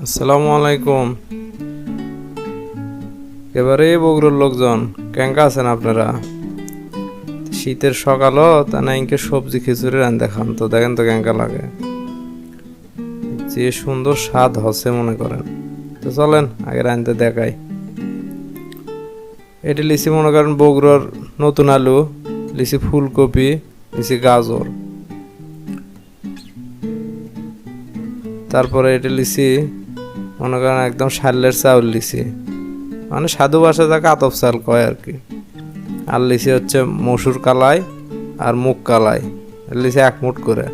আসসালামু আলাইকুম। এবারে বগুড়ার লোকজন, কেঙ্কা আছেন আপনারা? শীতের সকালও, তা না ইনকে সবজি খিচুড়ি রান দেখান তো দেখেন তো কেঙ্কা লাগে। যে সুন্দর স্বাদ হচ্ছে মনে করেন। তো চলেন, আগে রানতে দেখাই। এটি লিচি মনে করেন বগুড়ার নতুন আলু, লিচি ফুলকপি, লিচি গাজর। তারপরে এটা লিচি মনে করেন একদম শালের চাউল লিচি মানে সাধু ভাষা যাকে আতপ চাল কয় আর কি। আর লিচি হচ্ছে মসুর কালাই আর মুগ কালাই। লিচি এক মুঠ করে।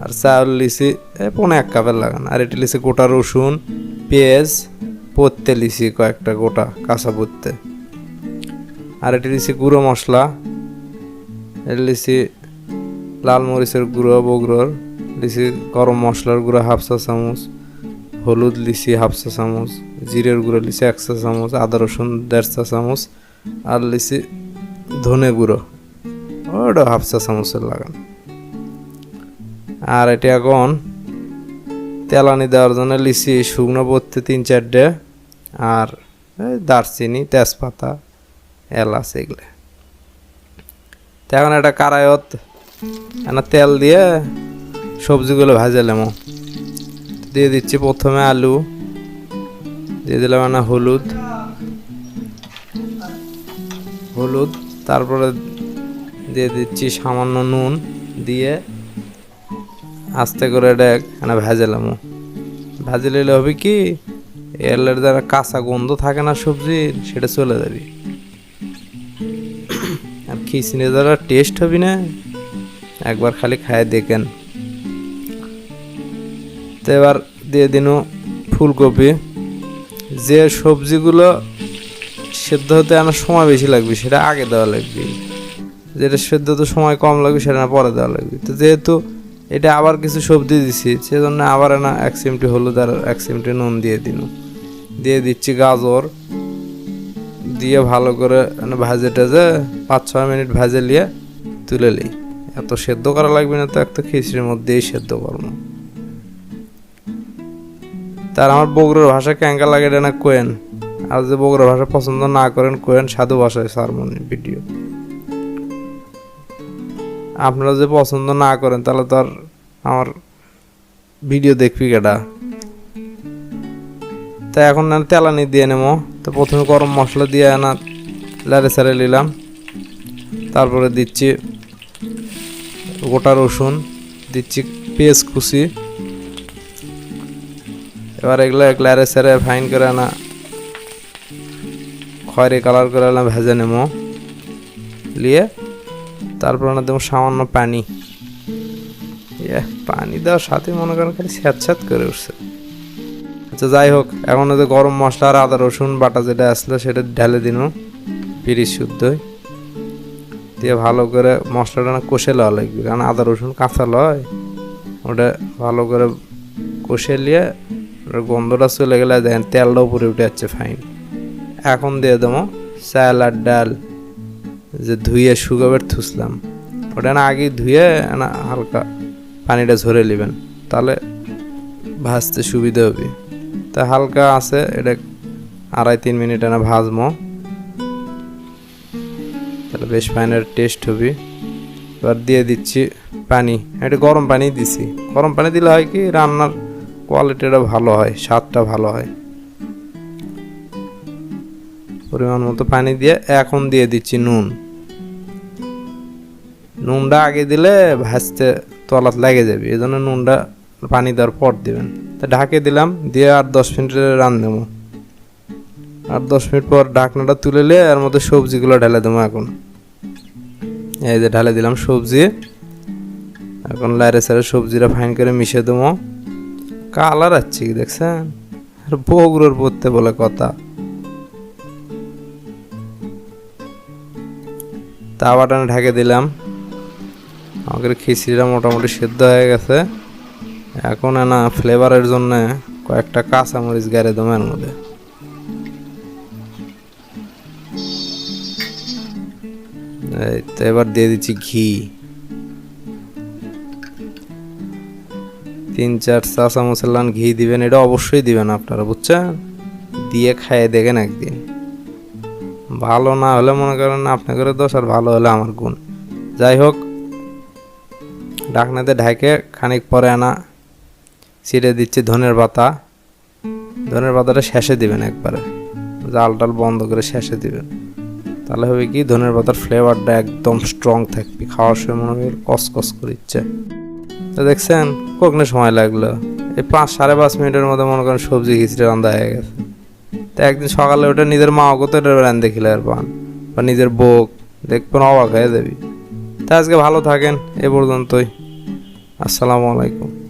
আর চাউল এ পনে এক কাপের লাগান। আর এটি লিচি গোটা রসুন, পেঁয়াজ, পত্তে লিচি কয়েকটা গোটা কাঁচা পত্তে। আর এটি লিচি গুঁড়ো মশলা। এটি লিচি লাল মরিচের গুঁড়ো, বগুড়োর। লিচি গরম মশলার গুঁড়ো, হাফ চা চামচ। হলুদ লিচি হাফ চা চামচ, জিরের গুঁড়ো লিচি এক চা চামচ, আদা রসুন দেড় চা চামচ আর লিচি ধনে গুঁড়ো। ওটা হাফ চা চামচের লাগান। আর এটি এখন তেলানি দেওয়ার জন্য লিচি শুকনো পড়তে তিন চারটে আর দারচিনি, তেজপাতা, এলাচ এগুলো। তো এখন একটা কারায়ত তেল দিয়ে সবজিগুলো ভাজালাম দিয়ে দিচ্ছি প্রথমে আলু। দিয়ে দিলাম না হলুদ। হলুদ, তারপরে দিয়ে দিচ্ছি সামান্য নুন দিয়ে আস্তে করে দেখ এনা ভেজালাম ভাজি নিলে হবে কি, এলের দ্বারা কাঁচা গন্ধ থাকে না সবজির সেটা চলে যাবে। আর খিচড়ি দ্বারা টেস্ট হবে না। একবার খালি খায় দেখেন। তো এবার দিয়ে দিন ফুলকপি। যে সবজিগুলো সেদ্ধ হতে আমার সময় বেশি লাগবে, সেটা আগে দেওয়া লাগবে। যেটা সেদ্ধ তো সময় কম লাগবে, সেটা না পরে দেওয়া লাগবে। তো যেহেতু এটা আবার কিছু সবজি দিছি, সেজন্য আবার না এক চিমটি হলুদ আর এক চিমটি নুন দিয়ে দিন। দিয়ে দিচ্ছি গাজর। দিয়ে ভালো করে মানে ভাজে টাজে পাঁচ ছয় মিনিট ভাজে নিয়ে তুলে নিই এত সেদ্ধ করা লাগবে না তো, একটা খিচড়ির মধ্যেই সেদ্ধ করব। তার আমার বগুড়ার ভাষা ক্যাঙ্কা লাগে এটা না কোয়েন। আর যদি বগুড়ার ভাষা পছন্দ না করেন, কোয়েন সাধু ভাষায় সারমনি ভিডিও। আপনারা যদি পছন্দ না করেন, তাহলে তো আর আমার ভিডিও দেখবি কেটা তা এখন না তেলানি দিয়ে নেব। তো প্রথমে গরম মশলা দিয়ে না লারে সারে নিলাম। তারপরে দিচ্ছি গোটা রসুন, দিচ্ছি পেঁয়াজ কুচি। এবার এগুলো ক্লারে সেরে ফাইন করে না খয়রি কালার করে না ভেজে নেব। নিয়ে তারপর না দেবো সামান্য পানি। ইয়ে পানি দেওয়ার সাথে মনে করেন খালি স্যাঁত করে উঠছে। আচ্ছা যাই হোক, এখন যে গরম মশলা আর আদা, রসুন, বাটা যেটা আসলো সেটা ঢেলে দিন পিরিশ শুদ্ধই দিয়ে ভালো করে মশলাটা না কষে লওয়া লাগবে, কারণ আদা, রসুন কাঁচা লয়। ওটা ভালো করে কষে নিয়ে ওটার গন্ধটা চলে গেলে দেখেন তেলটা উপরে উঠে যাচ্ছে ফাইন এখন দিয়ে দেবো চাল আর ডাল, যে ধুয়ে শুকাবের থুসলাম। ওটা না আগে ধুয়ে না হালকা পানিটা ঝরে নেবেন, তাহলে ভাজতে সুবিধা হবে। তা হালকা আছে, এটা আড়াই তিন মিনিট না ভাজবো। তাহলে বেশ ফাইনের টেস্ট হবে। এবার দিয়ে দিচ্ছি পানি। এটা গরম পানি দিছি। গরম পানি দিলে হয় কি, রান্নার কোয়ালিটিটা ভালো হয়, স্বাদটা ভালো হয়। পরিমাণ মতো পানি দিয়ে এখন দিয়ে দিচ্ছি নুন। নুনটা আগে দিলে ভাজতে তলাত লেগে যাবে, এই জন্য নুনটা পানি দেওয়ার পর দেবেন। তা ঢাকে দিলাম, দিয়ে আর দশ মিনিটে রান দেবো। আর দশ মিনিট পর ঢাকনাটা তুলে নিয়ে এর মধ্যে সবজিগুলো ঢেলে দেবো এখন। এই যে ঢালে দিলাম সবজি। এখন লাইরে সাইরে সবজিটা ফাইন করে মিশিয়ে দেবো। কালার কি দেখছেন? বগুড়োর পড়তে বলে কথা। তা বাটানে ঢেকে দিলাম। আমাদের খিচড়িটা মোটামুটি সেদ্ধ হয়ে গেছে। এখন না, ফ্লেভারের জন্য কয়েকটা কাঁচামরিচ গাড়ে দেবো এর মধ্যে। এই তো এবার দিয়ে দিচ্ছি ঘি। তিন চার চা চামচ লান ঘি দিবেন, এটা অবশ্যই দিবেন আপনারা, বুঝছেন? দিয়ে খাইয়ে দেখেন একদিন। ভালো না হলে মনে করেন আপনাদের দোষ, আর ভালো হলে আমার গুণ। যাই হোক, ডাকনাতে ঢাকে খানিক পরে আনা, ছিঁড়ে দিচ্ছি ধনের পাতা। ধনের পাতাটা শেষে দিবেন একবারে। জাল টাল বন্ধ করে শেষে দিবেন। তাহলে হবে কি, ধনের পাতার ফ্লেভারটা একদম স্ট্রং থাকবে। খাওয়ার সময় মনে হবে কসকস করে ইচ্ছে। তো দেখছেন, কখনো সময় লাগল। এই পাঁচ, সাড়ে পাঁচ মিনিটের মধ্যে মনে করেন সবজি খিচড়ি রান্না হয়ে গেছে। তো একদিন সকালে ওটা নিজের মা কত রান রান্ধে খেলে আর পান, বা নিজের বোক দেখবেন অবাক হয়ে যাবি। তা আজকে ভালো থাকেন, এ পর্যন্তই। আসসালামু আলাইকুম।